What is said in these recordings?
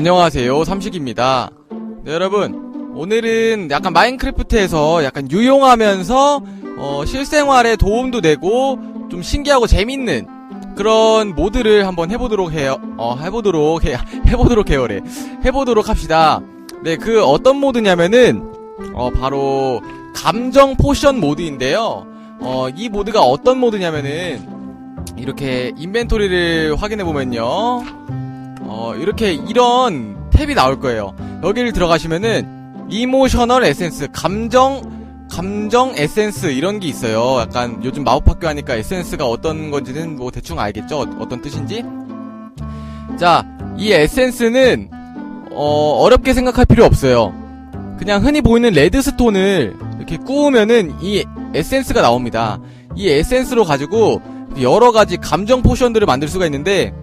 안녕하세요. 삼식입니다. 네, 여러분. 오늘은 약간 마인크래프트에서 약간 유용하면서 어, 실생활에 도움도 되고 좀 신기하고 재밌는 그런 모드를 한번 해보도록 해요. 어 해보도록 해 해보도록 해요래. 해보도록 합시다. 네 그 어떤 모드냐면은 어 바로 감정 포션 모드인데요. 어 이 모드가 어떤 모드냐면은 이렇게 인벤토리를 확인해 보면요 어, 이렇게 이런 탭이 나올 거예요. 여기를 들어가시면은 이모셔널 에센스, 감정 감정 에센스 이런 게 있어요. 약간 요즘 마법학교 하니까 에센스가 어떤 건지는 뭐 대충 알겠죠? 어- 어떤 뜻인지? 자, 이 에센스는 어, 어렵게 생각할 필요 없어요. 그냥 흔히 보이는 레드스톤을 이렇게 구우면은 이 에센스가 나옵니다. 이 에센스로 가지고 여러 가지 감정 포션들을 만들 수가 있는데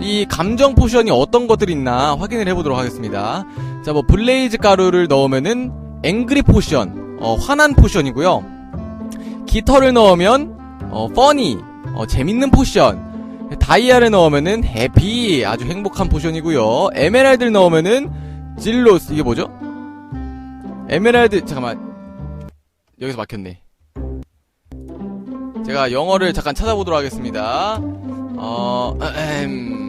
이 감정 포션이 어떤 것들이 있나 확인을 해보도록 하겠습니다. 자, 뭐 블레이즈 가루를 넣으면은 앵그리 포션, 어, 화난 포션이고요. 깃털을 넣으면 어, 퍼니, 어, 재밌는 포션. 다이아를 넣으면은 해피, 아주 행복한 포션이고요. 에메랄드를 넣으면은 질로스, 이게 뭐죠? 에메랄드, 잠깐만. 여기서 막혔네. 제가 영어를 잠깐 찾아보도록 하겠습니다. 어, 음.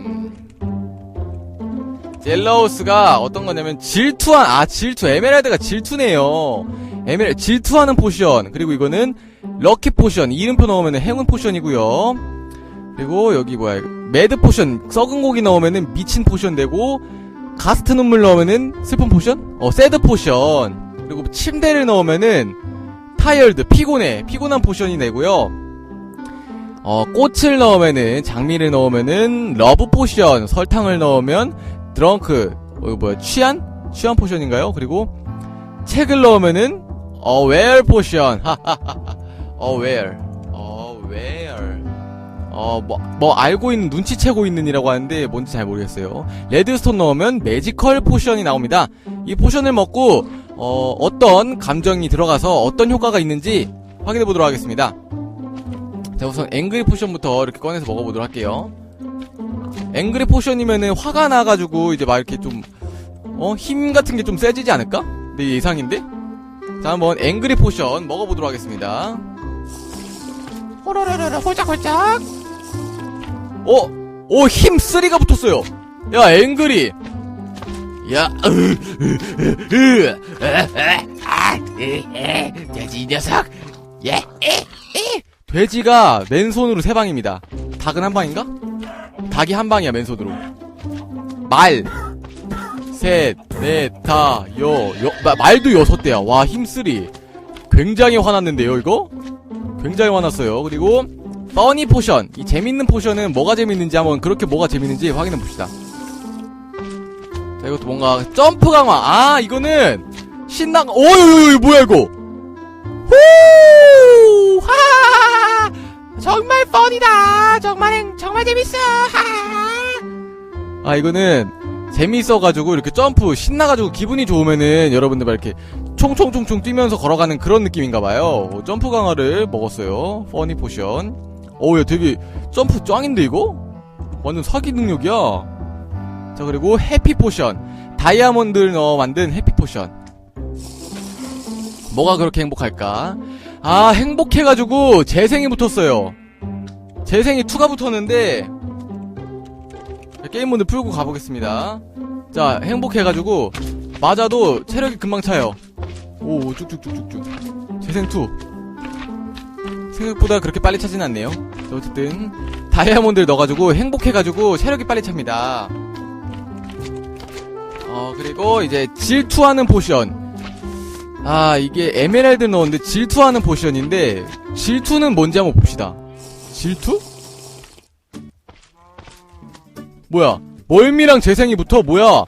젤러우스가 어떤 거냐면 질투한, 아, 질투, 에메랄드가 질투네요. 에메랄드, 질투하는 포션. 그리고 이거는 럭키 포션. 이름표 넣으면 행운 포션이고요. 그리고 여기 뭐야. 매드 포션. 썩은 고기 넣으면은 미친 포션 되고, 가스트 눈물 넣으면은 슬픈 포션? 어, 새드 포션. 그리고 침대를 넣으면은 타이얼드, 피곤해. 피곤한 포션이 되고요. 어, 꽃을 넣으면은, 장미를 넣으면은, 러브 포션, 설탕을 넣으면, 드렁크, 어, 이거 뭐야, 취한? 취한 포션인가요? 그리고, 책을 넣으면은, 어웨어 포션, 어웨어, 어웨어, 어, 뭐, 뭐, 알고 있는, 눈치채고 있는이라고 하는데, 뭔지 잘 모르겠어요. 레드스톤 넣으면, 매지컬 포션이 나옵니다. 이 포션을 먹고, 어, 어떤 감정이 들어가서 어떤 효과가 있는지 확인해 보도록 하겠습니다. 자 우선 앵그리 포션부터 이렇게 꺼내서 먹어보도록 할게요 앵그리 포션이면은 화가 나가지고 이제 막 이렇게 좀 어? 힘 같은 게 좀 세지지 않을까? 내 예상인데? 자 한번 앵그리 포션 먹어보도록 하겠습니다 호로로로로 홀짝홀짝 어? 오, 힘 3가 붙었어요 야 앵그리 야 으, 으, 으, 으, 으, 아, 으, 에, 돼지 이 녀석 예 에, 돼지가 맨손으로 세 방입니다 닭은 한 방인가? 닭이 한 방이야 맨손으로 말 셋, 넷, 다, 여, 여, 마- 말도 여섯 대야. 와, 힘쓰리. 굉장히 화났는데요, 이거? 굉장히 화났어요. 그리고, 써니 포션. 이 재밌는 포션은 뭐가 재밌는지 한번 그렇게 뭐가 재밌는지 확인해 봅시다. 자, 이것도 뭔가, 점프 강화. 아, 이거는, 신나, 오이, 뭐야, 이거? 정말 뻔이다. 정말 정말 재밌어. 아 이거는 재미있어가지고 이렇게 점프 신나가지고 기분이 좋으면은 여러분들 막 이렇게 총총총총 뛰면서 걸어가는 그런 느낌인가봐요. 어, 점프 강화를 먹었어요. 퍼니 포션 어우야 되게 점프 짱인데 이거? 완전 사기 능력이야. 자 그리고 해피 포션 다이아몬드를 넣어 만든 해피 포션 뭐가 그렇게 행복할까 아 행복해가지고 재생이 붙었어요 재생이 2가 붙었는데 게임 모드 풀고 가보겠습니다. 자, 행복해가지고, 맞아도 체력이 금방 차요. 오, 쭉쭉쭉쭉쭉. 재생2. 생각보다 그렇게 빨리 차진 않네요. 자, 어쨌든, 다이아몬드를 넣어가지고, 행복해가지고, 체력이 빨리 찹니다. 어, 그리고 이제, 질투하는 포션. 아, 이게 에메랄드 넣었는데, 질투하는 포션인데, 질투는 뭔지 한번 봅시다. 질투? 뭐야? 멀미랑 재생이 붙어? 뭐야?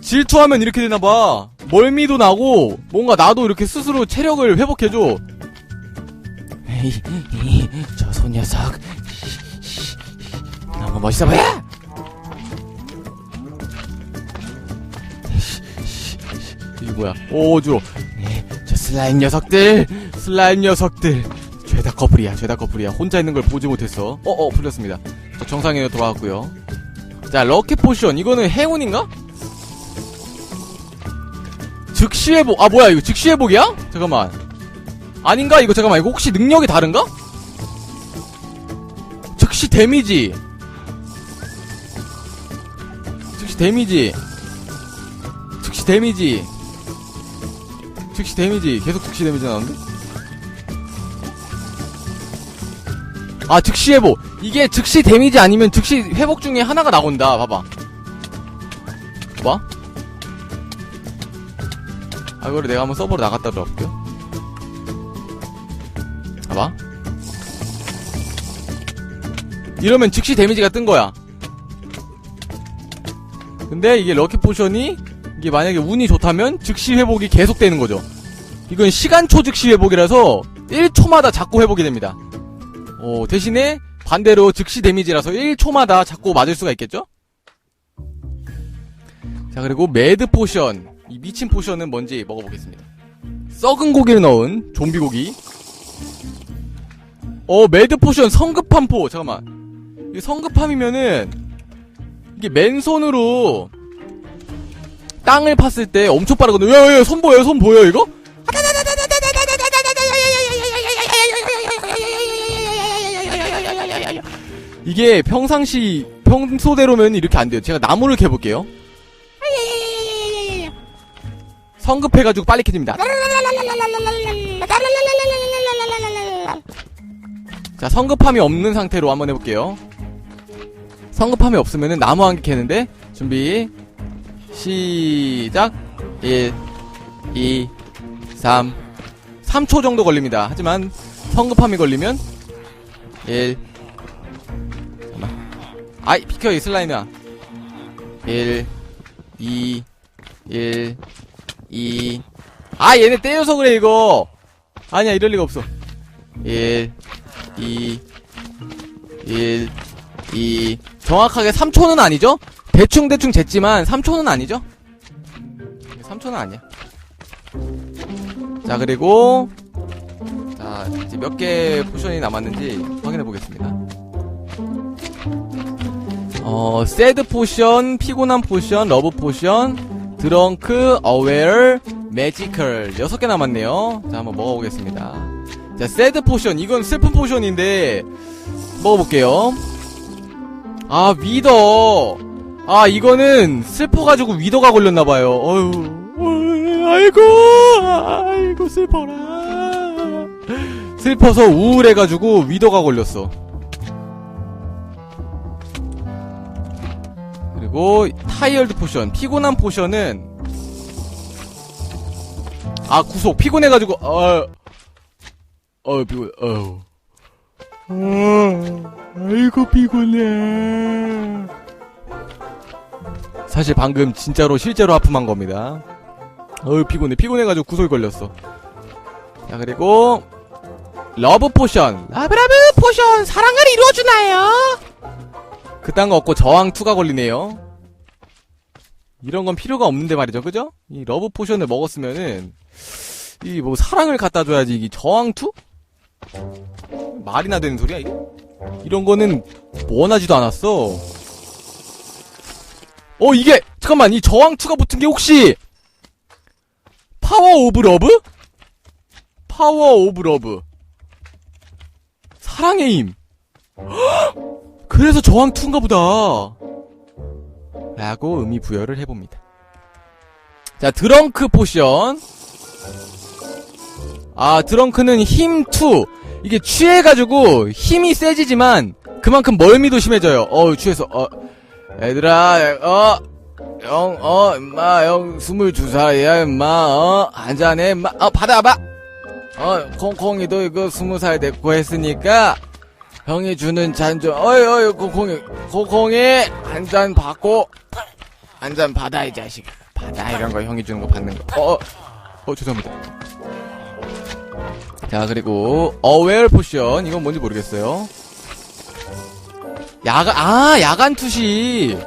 질투하면 이렇게 되나봐. 멀미도 나고, 뭔가 나도 이렇게 스스로 체력을 회복해줘. 저 소녀석 너무 멋있어 보여 이게 뭐야? 오, 주로. 슬라임 녀석들 슬라임 녀석들. 죄다 커플이야, 죄다 커플이야. 혼자 있는 걸 보지 못했어. 어, 어, 풀렸습니다. 저 정상에 돌아왔고요. 자, 럭키 포션. 이거는 행운인가? 즉시 회복. 아, 뭐야, 이거 즉시 회복이야? 잠깐만. 아닌가? 이거 잠깐만. 이거 혹시 능력이 다른가? 즉시 데미지. 즉시 데미지. 즉시 데미지. 즉시 데미지. 계속 즉시 데미지 나오는데? 아, 즉시 회복. 이게 즉시 데미지 아니면 즉시 회복 중에 하나가 나온다. 봐봐. 봐. 아, 이거를 내가 한번 서버로 나갔다 들어볼게요. 봐봐. 이러면 즉시 데미지가 뜬 거야. 근데 이게 럭키 포션이 이게 만약에 운이 좋다면 즉시 회복이 계속되는 거죠. 이건 시간초 즉시 회복이라서 1초마다 자꾸 회복이 됩니다. 어, 대신에 반대로 즉시 데미지라서 1초마다 자꾸 맞을 수가 있겠죠? 자, 그리고 매드 포션. 이 미친 포션은 뭔지 먹어보겠습니다. 썩은 고기를 넣은 좀비 고기. 어, 매드 포션 성급함 포. 잠깐만. 이 성급함이면은 이게 맨손으로 땅을 팠을 때 엄청 빠르거든요. 야, 야, 야, 손 보여, 손 보여, 이거? 이게 평상시 평소대로면 이렇게 안 돼요. 제가 나무를 캐볼게요. 성급해가지고 빨리 캐집니다. 자, 성급함이 없는 상태로 한번 해볼게요. 성급함이 없으면은 나무 한 개 캐는데, 준비, 시작, 1, 2, 3, 3초 정도 걸립니다. 하지만, 성급함이 걸리면, 1, 잠깐만. 아이, 비켜, 이 슬라임이야. 1, 2, 1, 2, 아, 얘네 떼여서 그래, 이거! 아니야, 이럴 리가 없어. 1, 2, 1, 2. 정확하게 3초는 아니죠? 대충대충 쟀지만 3초는 아니죠? 3초는 아니야. 자, 그리고, 자, 이제 몇 개 포션이 남았는지 확인해 보겠습니다. 어, 새드 포션, 피곤한 포션, 러브 포션, 드렁크, 어웨어, 매지컬. 6개 남았네요. 자, 한번 먹어보겠습니다. 자, 새드 포션. 이건 슬픈 포션인데, 먹어볼게요. 아, 위더. 아, 이거는 슬퍼가지고 위더가 걸렸나봐요. 어휴. 아이고, 아이고, 슬퍼라. 슬퍼서 우울해가지고 위더가 걸렸어. 그리고 타이얼드 포션. 피곤한 포션은 아, 구속. 피곤해가지고, 어, 어, 피곤, 어우. 어, 아이고, 피곤해. 사실 방금 진짜로 실제로 하품한 겁니다. 어우, 피곤해. 피곤해가지고 구속이 걸렸어. 자, 그리고, 러브 포션. 라브라브 포션. 사랑을 이루어주나요? 그딴 거 없고 저항2가 걸리네요. 이런 건 필요가 없는데 말이죠. 그죠? 이 러브 포션을 먹었으면은, 이 뭐 사랑을 갖다 줘야지 이게 저항 투? 말이나 되는 소리야 이게? 이런 거는 원하지도 않았어. 어 이게 잠깐만 이 저항투가 붙은 게 혹시 파워 오브 러브? 파워 오브 러브. 사랑의 힘. 헉! 그래서 저항투인가 보다. 라고 의미 부여를 해봅니다. 자 드렁크 포션. 아, 드렁크는 힘 2. 이게 취해가지고 힘이 세지지만 그만큼 멀미도 심해져요. 어, 취해서, 어, 얘들아, 어, 형, 어, 임마, 형, 22살이야, 임마, 어, 한잔해, 임마, 어, 받아봐! 어, 콩콩이도 이거 20살 됐고 했으니까, 형이 주는 잔 좀, 어이, 어이, 콩콩이, 콩콩이, 한 잔 받고, 한 잔 받아, 이 자식. 받아, 이런 거 형이 주는 거 받는 거. 어, 어, 어, 죄송합니다. 자 그리고 어웨어 포션 이건 뭔지 모르겠어요 야간 아 야간 투시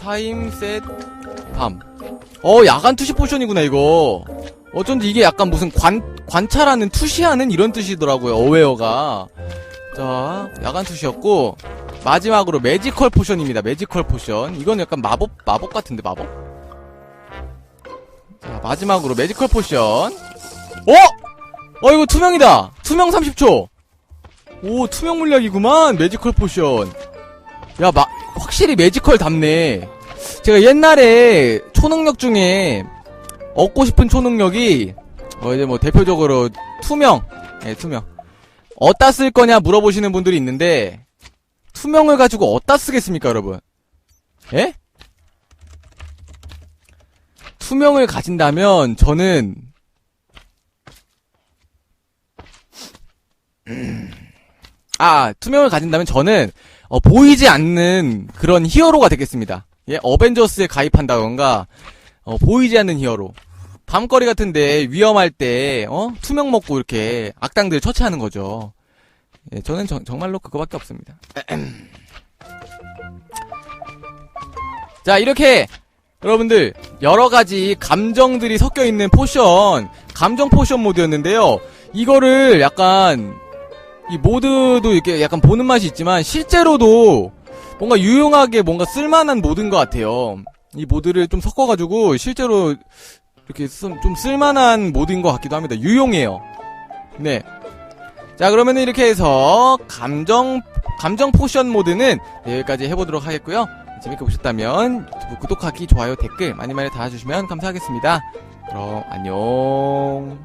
타임 셋밤어 야간 투시 포션이구나 이거 어쩐지 이게 약간 무슨 관 관찰하는 투시하는 이런 뜻이더라고요 어웨어가 자 야간 투시였고 마지막으로 매지컬 포션입니다 매지컬 포션 이건 약간 마법 마법 같은데 마법 자, 마지막으로 매지컬 포션. 어? 어, 이거 투명이다! 투명 30초! 오, 투명 물약이구만, 매지컬 포션. 야, 마, 확실히 매지컬 답네. 제가 옛날에 초능력 중에 얻고 싶은 초능력이, 어, 이제 뭐 대표적으로 투명. 예, 투명. 어디다 쓸 거냐 물어보시는 분들이 있는데, 투명을 가지고 어디다 쓰겠습니까, 여러분? 예? 투명을 가진다면 저는 음. 아 투명을 가진다면 저는 어, 보이지 않는 그런 히어로가 되겠습니다. 예, 어벤져스에 가입한다던가 어, 보이지 않는 히어로. 밤거리 같은데 위험할 때 어? 투명 먹고 이렇게 악당들 처치하는 거죠. 예, 저는 정, 정말로 그거밖에 없습니다. 자 이렇게 여러분들 여러 가지 감정들이 섞여 있는 포션 감정 포션 모드였는데요. 이거를 약간 이 모드도 이렇게 약간 보는 맛이 있지만 실제로도 뭔가 유용하게 뭔가 쓸만한 모드인 것 같아요. 이 모드를 좀 섞어가지고 실제로 이렇게 쓰- 좀 쓸만한 모드인 것 같기도 합니다. 유용해요. 네. 자 그러면은 이렇게 해서 감정 감정 포션 모드는 여기까지 해보도록 하겠고요. 재밌게 보셨다면 유튜브 구독하기, 좋아요, 댓글 많이 많이 달아주시면 감사하겠습니다. 그럼 안녕.